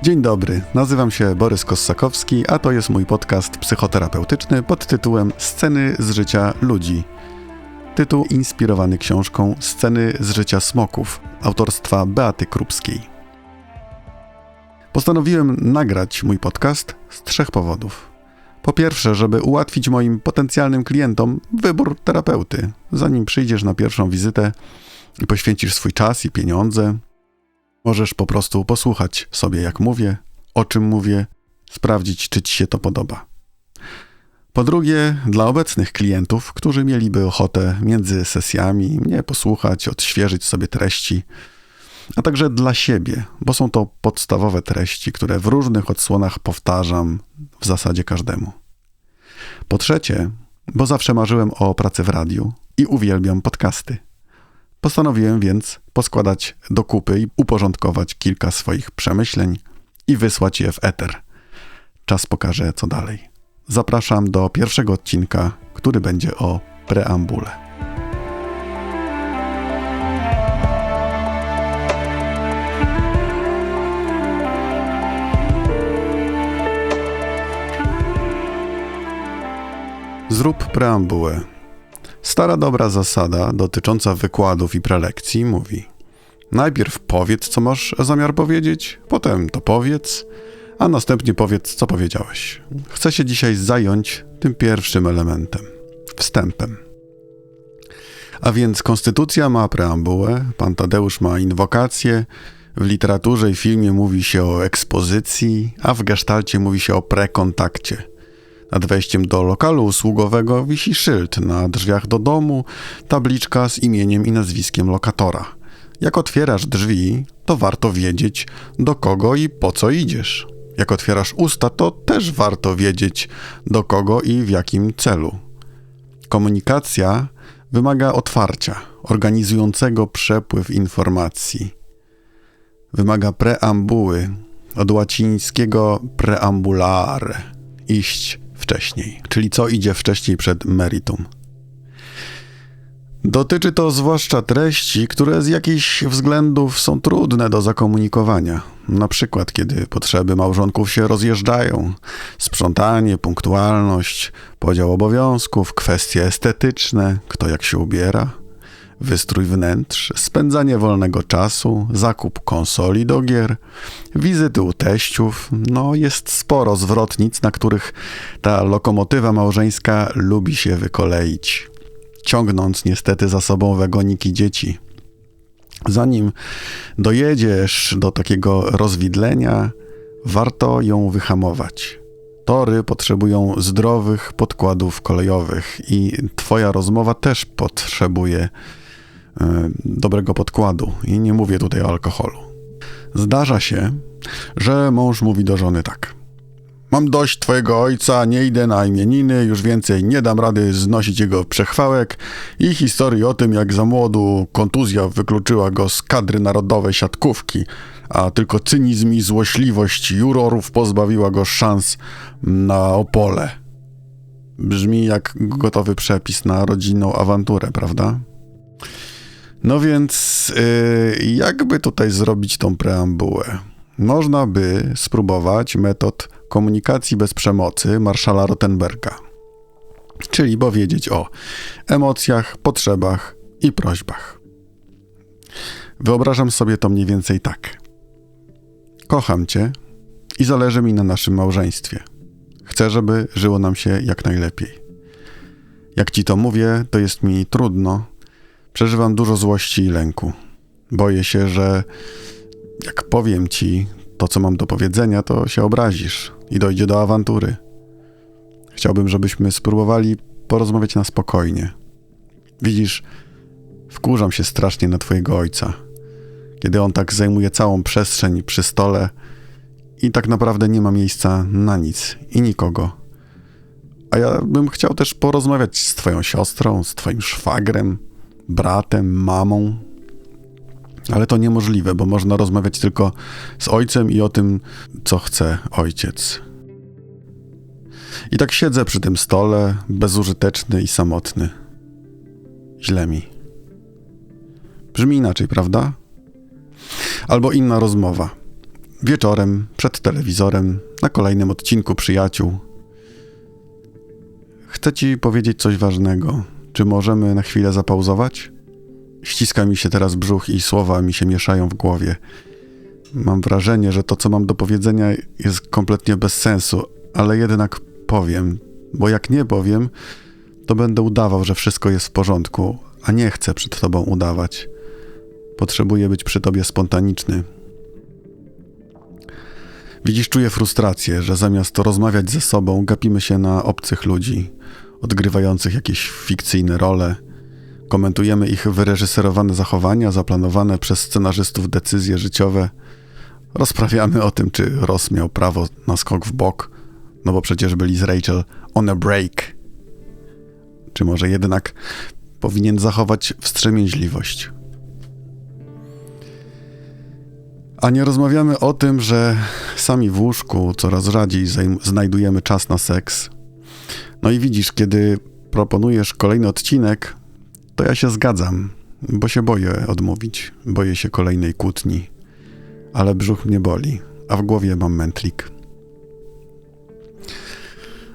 Dzień dobry, nazywam się Borys Kossakowski, a to jest mój podcast psychoterapeutyczny pod tytułem Sceny z życia ludzi. Tytuł inspirowany książką Sceny z życia smoków autorstwa Beaty Krupskiej. Postanowiłem nagrać mój podcast z trzech powodów. Po pierwsze, żeby ułatwić moim potencjalnym klientom wybór terapeuty, zanim przyjdziesz na pierwszą wizytę i poświęcisz swój czas i pieniądze, Możesz po prostu posłuchać sobie, jak mówię, o czym mówię, sprawdzić, czy ci się to podoba. Po drugie, dla obecnych klientów, którzy mieliby ochotę między sesjami mnie posłuchać, odświeżyć sobie treści, a także dla siebie, bo są to podstawowe treści, które w różnych odsłonach powtarzam w zasadzie każdemu. Po trzecie, bo zawsze marzyłem o pracy w radiu i uwielbiam podcasty. Postanowiłem więc poskładać do kupy i uporządkować kilka swoich przemyśleń i wysłać je w eter. Czas pokaże, co dalej. Zapraszam do pierwszego odcinka, który będzie o preambule. Zrób preambułę. Stara dobra zasada dotycząca wykładów i prelekcji mówi: Najpierw powiedz, co masz zamiar powiedzieć, potem to powiedz, a następnie powiedz, co powiedziałeś. Chcę się dzisiaj zająć tym pierwszym elementem wstępem. A więc konstytucja ma preambułę, pan Tadeusz ma inwokację, w literaturze i filmie mówi się o ekspozycji, a w gestalcie mówi się o prekontakcie. Nad wejściem do lokalu usługowego wisi szyld, na drzwiach do domu tabliczka z imieniem i nazwiskiem lokatora. Jak otwierasz drzwi, to warto wiedzieć, do kogo i po co idziesz. Jak otwierasz usta, to też warto wiedzieć, do kogo i w jakim celu. Komunikacja wymaga otwarcia, organizującego przepływ informacji. Wymaga preambuły, od łacińskiego preambulare, iść wcześniej, czyli co idzie wcześniej przed meritum. Dotyczy to zwłaszcza treści, które z jakichś względów są trudne do zakomunikowania. Na przykład, kiedy potrzeby małżonków się rozjeżdżają, sprzątanie, punktualność, podział obowiązków, kwestie estetyczne, kto jak się ubiera, wystrój wnętrz, spędzanie wolnego czasu, zakup konsoli do gier, wizyty u teściów. No, jest sporo zwrotnic, na których ta lokomotywa małżeńska lubi się wykoleić, ciągnąc niestety za sobą wagoniki dzieci. Zanim dojedziesz do takiego rozwidlenia, warto ją wyhamować. Tory potrzebują zdrowych podkładów kolejowych i Twoja rozmowa też potrzebuje dobrego podkładu. I nie mówię tutaj o alkoholu. Zdarza się, że mąż mówi do żony tak. Mam dość twojego ojca, nie idę na imieniny, już więcej nie dam rady znosić jego przechwałek i historii o tym, jak za młodu kontuzja wykluczyła go z kadry narodowej siatkówki, a tylko cynizm i złośliwość jurorów pozbawiła go szans na Opole. Brzmi jak gotowy przepis na rodzinną awanturę, prawda? No więc, yy, jakby tutaj zrobić tą preambułę? Można by spróbować metod komunikacji bez przemocy Marszala Rottenberga, czyli powiedzieć o emocjach, potrzebach i prośbach. Wyobrażam sobie to mniej więcej tak. Kocham cię i zależy mi na naszym małżeństwie. Chcę, żeby żyło nam się jak najlepiej. Jak ci to mówię, to jest mi trudno, Przeżywam dużo złości i lęku. Boję się, że jak powiem ci to, co mam do powiedzenia, to się obrazisz i dojdzie do awantury. Chciałbym, żebyśmy spróbowali porozmawiać na spokojnie. Widzisz, wkurzam się strasznie na twojego ojca, kiedy on tak zajmuje całą przestrzeń przy stole i tak naprawdę nie ma miejsca na nic i nikogo. A ja bym chciał też porozmawiać z twoją siostrą, z twoim szwagrem, bratem, mamą. Ale to niemożliwe, bo można rozmawiać tylko z ojcem i o tym, co chce ojciec. I tak siedzę przy tym stole, bezużyteczny i samotny. Źle mi. Brzmi inaczej, prawda? Albo inna rozmowa. wieczorem przed telewizorem na kolejnym odcinku Przyjaciół. Chcę ci powiedzieć coś ważnego. Czy możemy na chwilę zapauzować? Ściska mi się teraz brzuch i słowa mi się mieszają w głowie. Mam wrażenie, że to, co mam do powiedzenia, jest kompletnie bez sensu, ale jednak powiem, bo jak nie powiem, to będę udawał, że wszystko jest w porządku, a nie chcę przed tobą udawać. Potrzebuję być przy tobie spontaniczny. Widzisz, czuję frustrację, że zamiast rozmawiać ze sobą, gapimy się na obcych ludzi, odgrywających jakieś fikcyjne role. Komentujemy ich wyreżyserowane zachowania, zaplanowane przez scenarzystów decyzje życiowe. Rozprawiamy o tym, czy Ross miał prawo na skok w bok, no bo przecież byli z Rachel on a break. Czy może jednak powinien zachować wstrzemięźliwość? A nie rozmawiamy o tym, że sami w łóżku coraz rzadziej znajdujemy czas na seks. No i widzisz, kiedy proponujesz kolejny odcinek, to ja się zgadzam, bo się boję odmówić. Boję się kolejnej kłótni. Ale brzuch mnie boli, a w głowie mam mętlik.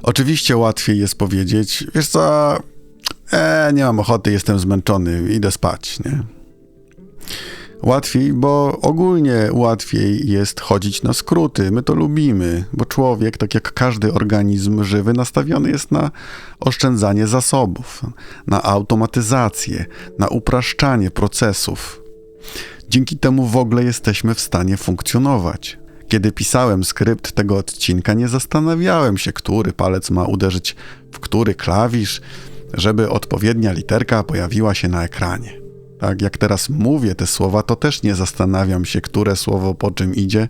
Oczywiście łatwiej jest powiedzieć, wiesz co, e, nie mam ochoty, jestem zmęczony, idę spać, nie? Łatwiej, bo ogólnie łatwiej jest chodzić na skróty. My to lubimy, bo człowiek, tak jak każdy organizm żywy, nastawiony jest na oszczędzanie zasobów, na automatyzację, na upraszczanie procesów. Dzięki temu w ogóle jesteśmy w stanie funkcjonować. Kiedy pisałem skrypt tego odcinka, nie zastanawiałem się, który palec ma uderzyć w który klawisz, żeby odpowiednia literka pojawiła się na ekranie. Tak, jak teraz mówię te słowa, to też nie zastanawiam się, które słowo po czym idzie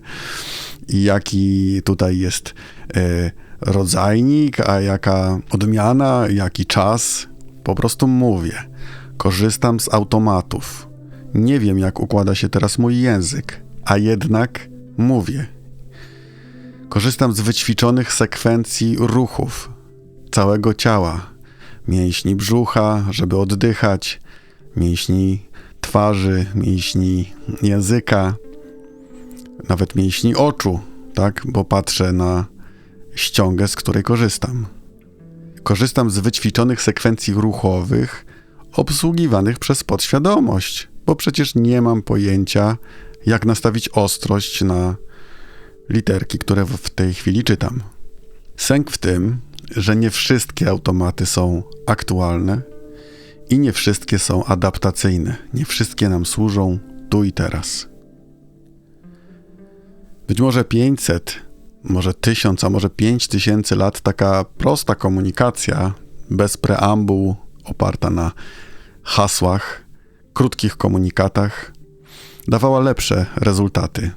i jaki tutaj jest e, rodzajnik, a jaka odmiana, jaki czas. Po prostu mówię. Korzystam z automatów. Nie wiem, jak układa się teraz mój język, a jednak mówię. Korzystam z wyćwiczonych sekwencji ruchów całego ciała, mięśni brzucha, żeby oddychać, mięśni twarzy, mięśni języka, nawet mięśni oczu, tak? Bo patrzę na ściągę, z której korzystam. Korzystam z wyćwiczonych sekwencji ruchowych obsługiwanych przez podświadomość, bo przecież nie mam pojęcia, jak nastawić ostrość na literki, które w tej chwili czytam. Sęk w tym, że nie wszystkie automaty są aktualne i nie wszystkie są adaptacyjne, nie wszystkie nam służą tu i teraz. Być może 500, może 1000, a może 5000 lat taka prosta komunikacja, bez preambuł, oparta na hasłach, krótkich komunikatach, dawała lepsze rezultaty.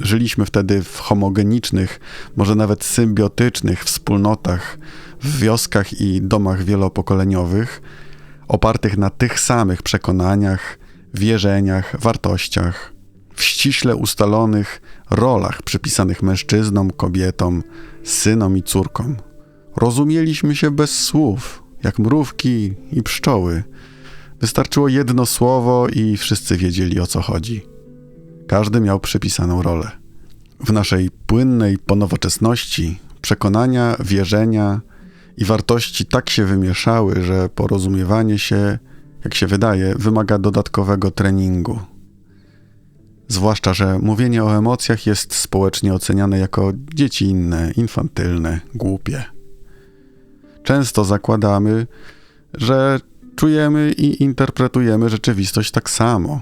Żyliśmy wtedy w homogenicznych, może nawet symbiotycznych wspólnotach, w wioskach i domach wielopokoleniowych, opartych na tych samych przekonaniach, wierzeniach, wartościach, w ściśle ustalonych rolach przypisanych mężczyznom, kobietom, synom i córkom. Rozumieliśmy się bez słów, jak mrówki i pszczoły. Wystarczyło jedno słowo i wszyscy wiedzieli o co chodzi. Każdy miał przypisaną rolę. W naszej płynnej ponowoczesności przekonania, wierzenia, i wartości tak się wymieszały, że porozumiewanie się, jak się wydaje, wymaga dodatkowego treningu. Zwłaszcza, że mówienie o emocjach jest społecznie oceniane jako dziecinne, infantylne, głupie. Często zakładamy, że czujemy i interpretujemy rzeczywistość tak samo.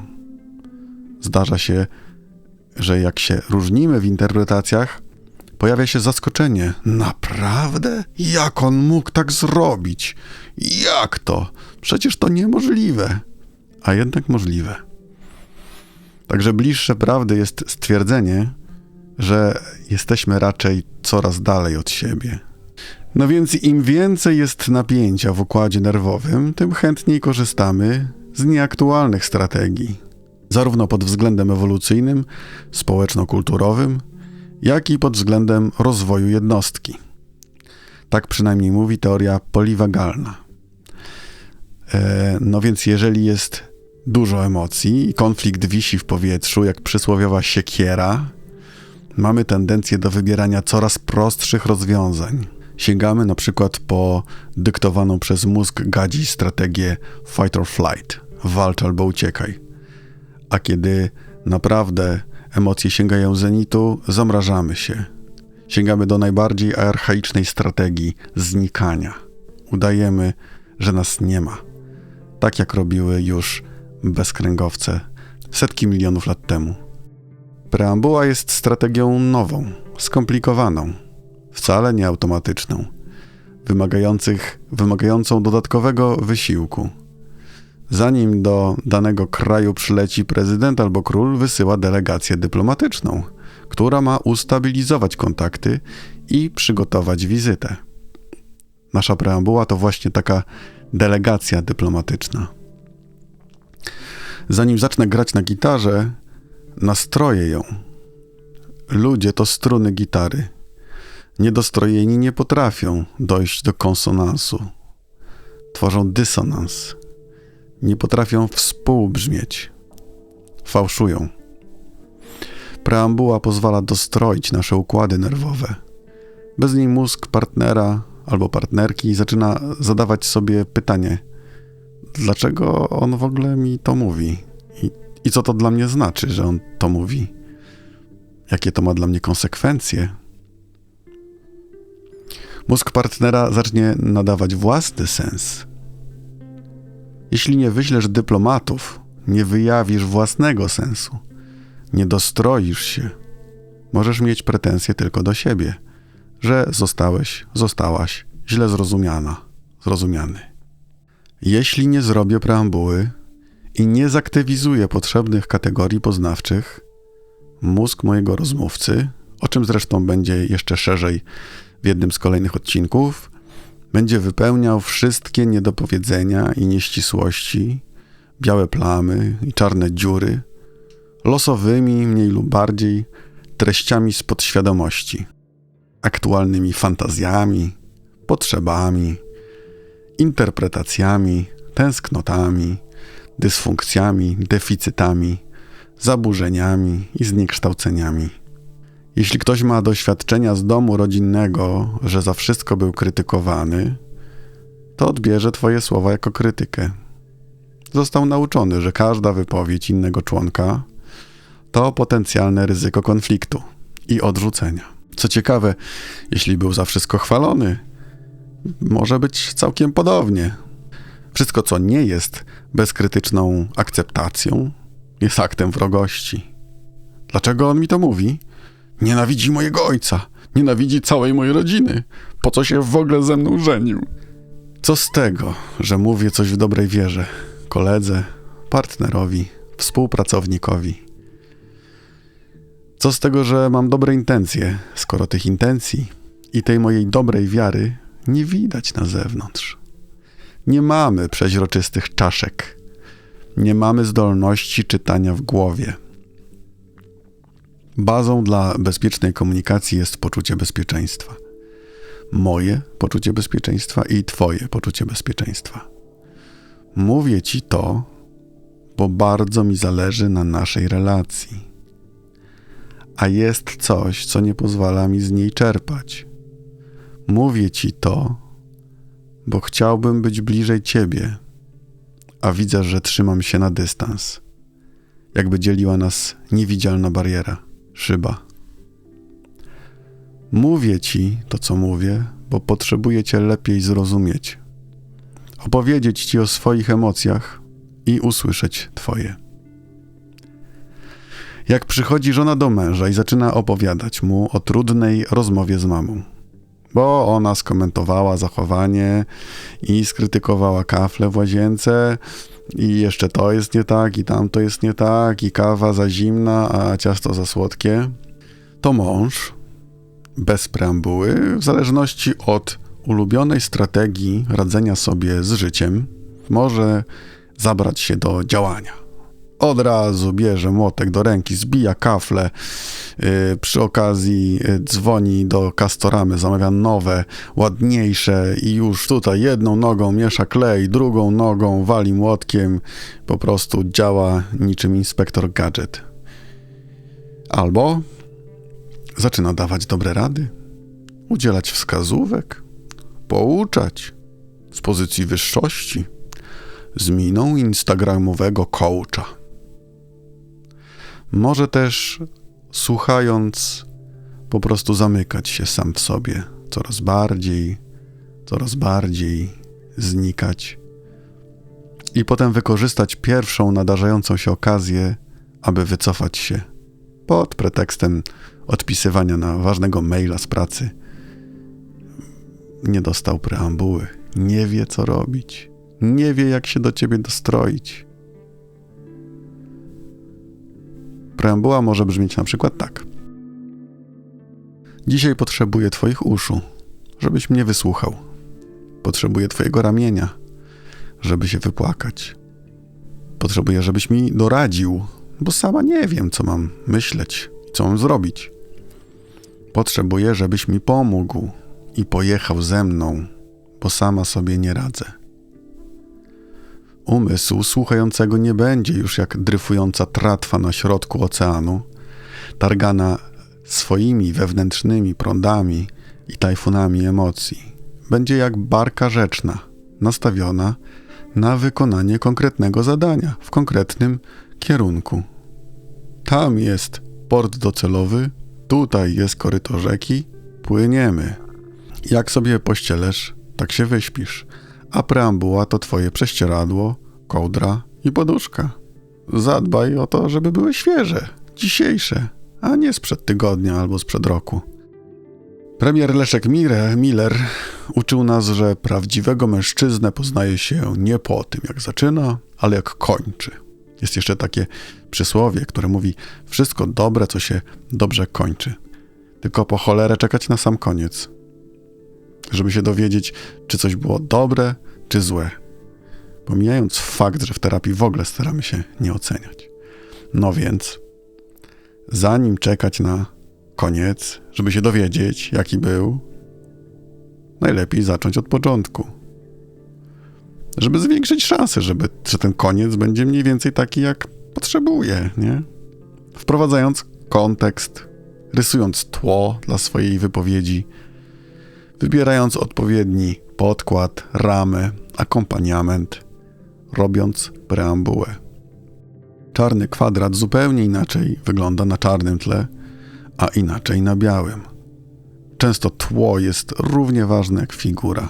Zdarza się, że jak się różnimy w interpretacjach, pojawia się zaskoczenie. Naprawdę? Jak on mógł tak zrobić? Jak to? Przecież to niemożliwe. A jednak możliwe. Także bliższe prawdy jest stwierdzenie, że jesteśmy raczej coraz dalej od siebie. No więc im więcej jest napięcia w układzie nerwowym, tym chętniej korzystamy z nieaktualnych strategii, zarówno pod względem ewolucyjnym, społeczno-kulturowym, jak i pod względem rozwoju jednostki. Tak przynajmniej mówi teoria poliwagalna. E, no więc jeżeli jest dużo emocji i konflikt wisi w powietrzu, jak przysłowiowa siekiera, mamy tendencję do wybierania coraz prostszych rozwiązań. Sięgamy na przykład po dyktowaną przez mózg gadzi strategię fight or flight walcz albo uciekaj. A kiedy naprawdę emocje sięgają zenitu, zamrażamy się. Sięgamy do najbardziej archaicznej strategii znikania. Udajemy, że nas nie ma. Tak jak robiły już bezkręgowce setki milionów lat temu. Preambuła jest strategią nową, skomplikowaną, wcale nie automatyczną, wymagających, wymagającą dodatkowego wysiłku. Zanim do danego kraju przyleci prezydent albo król, wysyła delegację dyplomatyczną, która ma ustabilizować kontakty i przygotować wizytę. Nasza preambuła to właśnie taka delegacja dyplomatyczna. Zanim zacznę grać na gitarze, nastroję ją. Ludzie to struny gitary. Niedostrojeni nie potrafią dojść do konsonansu. Tworzą dysonans. Nie potrafią współbrzmieć. Fałszują. Preambuła pozwala dostroić nasze układy nerwowe. Bez niej mózg partnera albo partnerki zaczyna zadawać sobie pytanie: dlaczego on w ogóle mi to mówi? I, I co to dla mnie znaczy, że on to mówi? Jakie to ma dla mnie konsekwencje? Mózg partnera zacznie nadawać własny sens. Jeśli nie wyślesz dyplomatów, nie wyjawisz własnego sensu, nie dostroisz się, możesz mieć pretensje tylko do siebie, że zostałeś, zostałaś źle zrozumiana, zrozumiany. Jeśli nie zrobię preambuły i nie zaktywizuję potrzebnych kategorii poznawczych, mózg mojego rozmówcy, o czym zresztą będzie jeszcze szerzej w jednym z kolejnych odcinków, będzie wypełniał wszystkie niedopowiedzenia i nieścisłości, białe plamy i czarne dziury, losowymi, mniej lub bardziej, treściami z podświadomości, aktualnymi fantazjami, potrzebami, interpretacjami, tęsknotami, dysfunkcjami, deficytami, zaburzeniami i zniekształceniami. Jeśli ktoś ma doświadczenia z domu rodzinnego, że za wszystko był krytykowany, to odbierze Twoje słowa jako krytykę. Został nauczony, że każda wypowiedź innego członka to potencjalne ryzyko konfliktu i odrzucenia. Co ciekawe, jeśli był za wszystko chwalony, może być całkiem podobnie. Wszystko, co nie jest bezkrytyczną akceptacją, jest aktem wrogości. Dlaczego on mi to mówi? Nienawidzi mojego ojca, nienawidzi całej mojej rodziny. Po co się w ogóle ze mną żenił? Co z tego, że mówię coś w dobrej wierze koledze, partnerowi, współpracownikowi? Co z tego, że mam dobre intencje, skoro tych intencji i tej mojej dobrej wiary nie widać na zewnątrz? Nie mamy przeźroczystych czaszek, nie mamy zdolności czytania w głowie Bazą dla bezpiecznej komunikacji jest poczucie bezpieczeństwa. Moje poczucie bezpieczeństwa i Twoje poczucie bezpieczeństwa. Mówię Ci to, bo bardzo mi zależy na naszej relacji. A jest coś, co nie pozwala mi z niej czerpać. Mówię Ci to, bo chciałbym być bliżej Ciebie, a widzę, że trzymam się na dystans, jakby dzieliła nas niewidzialna bariera szyba. Mówię ci to, co mówię, bo potrzebuję cię lepiej zrozumieć, opowiedzieć ci o swoich emocjach i usłyszeć twoje. Jak przychodzi żona do męża i zaczyna opowiadać mu o trudnej rozmowie z mamą, bo ona skomentowała zachowanie i skrytykowała kafle w łazience, i jeszcze to jest nie tak, i tamto jest nie tak, i kawa za zimna, a ciasto za słodkie, to mąż, bez preambuły, w zależności od ulubionej strategii radzenia sobie z życiem, może zabrać się do działania od razu bierze młotek do ręki, zbija kafle, yy, przy okazji yy, dzwoni do Castoramy, zamawia nowe, ładniejsze i już tutaj jedną nogą miesza klej, drugą nogą wali młotkiem, po prostu działa niczym inspektor gadżet. Albo zaczyna dawać dobre rady, udzielać wskazówek, pouczać z pozycji wyższości, z miną instagramowego coacha. Może też słuchając, po prostu zamykać się sam w sobie, coraz bardziej, coraz bardziej znikać i potem wykorzystać pierwszą nadarzającą się okazję, aby wycofać się pod pretekstem odpisywania na ważnego maila z pracy. Nie dostał preambuły, nie wie co robić, nie wie jak się do ciebie dostroić. Preambuła może brzmieć na przykład tak. Dzisiaj potrzebuję Twoich uszu, żebyś mnie wysłuchał. Potrzebuję Twojego ramienia, żeby się wypłakać. Potrzebuję, żebyś mi doradził, bo sama nie wiem, co mam myśleć i co mam zrobić. Potrzebuję, żebyś mi pomógł i pojechał ze mną, bo sama sobie nie radzę. Umysł słuchającego nie będzie już jak dryfująca tratwa na środku oceanu, targana swoimi wewnętrznymi prądami i tajfunami emocji. Będzie jak barka rzeczna, nastawiona na wykonanie konkretnego zadania w konkretnym kierunku. Tam jest port docelowy, tutaj jest koryto rzeki, płyniemy. Jak sobie pościelesz, tak się wyśpisz, a preambuła to twoje prześcieradło, kołdra i poduszka. Zadbaj o to, żeby były świeże, dzisiejsze, a nie sprzed tygodnia albo sprzed roku. Premier Leszek Mire, Miller uczył nas, że prawdziwego mężczyznę poznaje się nie po tym, jak zaczyna, ale jak kończy. Jest jeszcze takie przysłowie, które mówi: Wszystko dobre, co się dobrze kończy. Tylko po cholerę czekać na sam koniec, żeby się dowiedzieć, czy coś było dobre, czy złe. Pomijając fakt, że w terapii w ogóle staramy się nie oceniać. No więc, zanim czekać na koniec, żeby się dowiedzieć, jaki był, najlepiej zacząć od początku. Żeby zwiększyć szanse, żeby, że ten koniec będzie mniej więcej taki, jak potrzebuje, nie? Wprowadzając kontekst, rysując tło dla swojej wypowiedzi, wybierając odpowiedni podkład, ramę, akompaniament, robiąc preambułę. Czarny kwadrat zupełnie inaczej wygląda na czarnym tle, a inaczej na białym. Często tło jest równie ważne jak figura.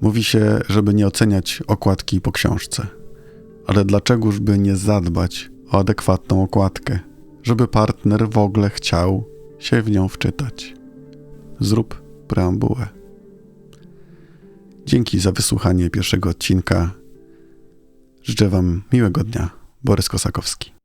Mówi się, żeby nie oceniać okładki po książce. Ale dlaczegoż by nie zadbać o adekwatną okładkę, żeby partner w ogóle chciał się w nią wczytać? Zrób preambułę. Dzięki za wysłuchanie pierwszego odcinka. Życzę Wam miłego dnia. Borys Kosakowski.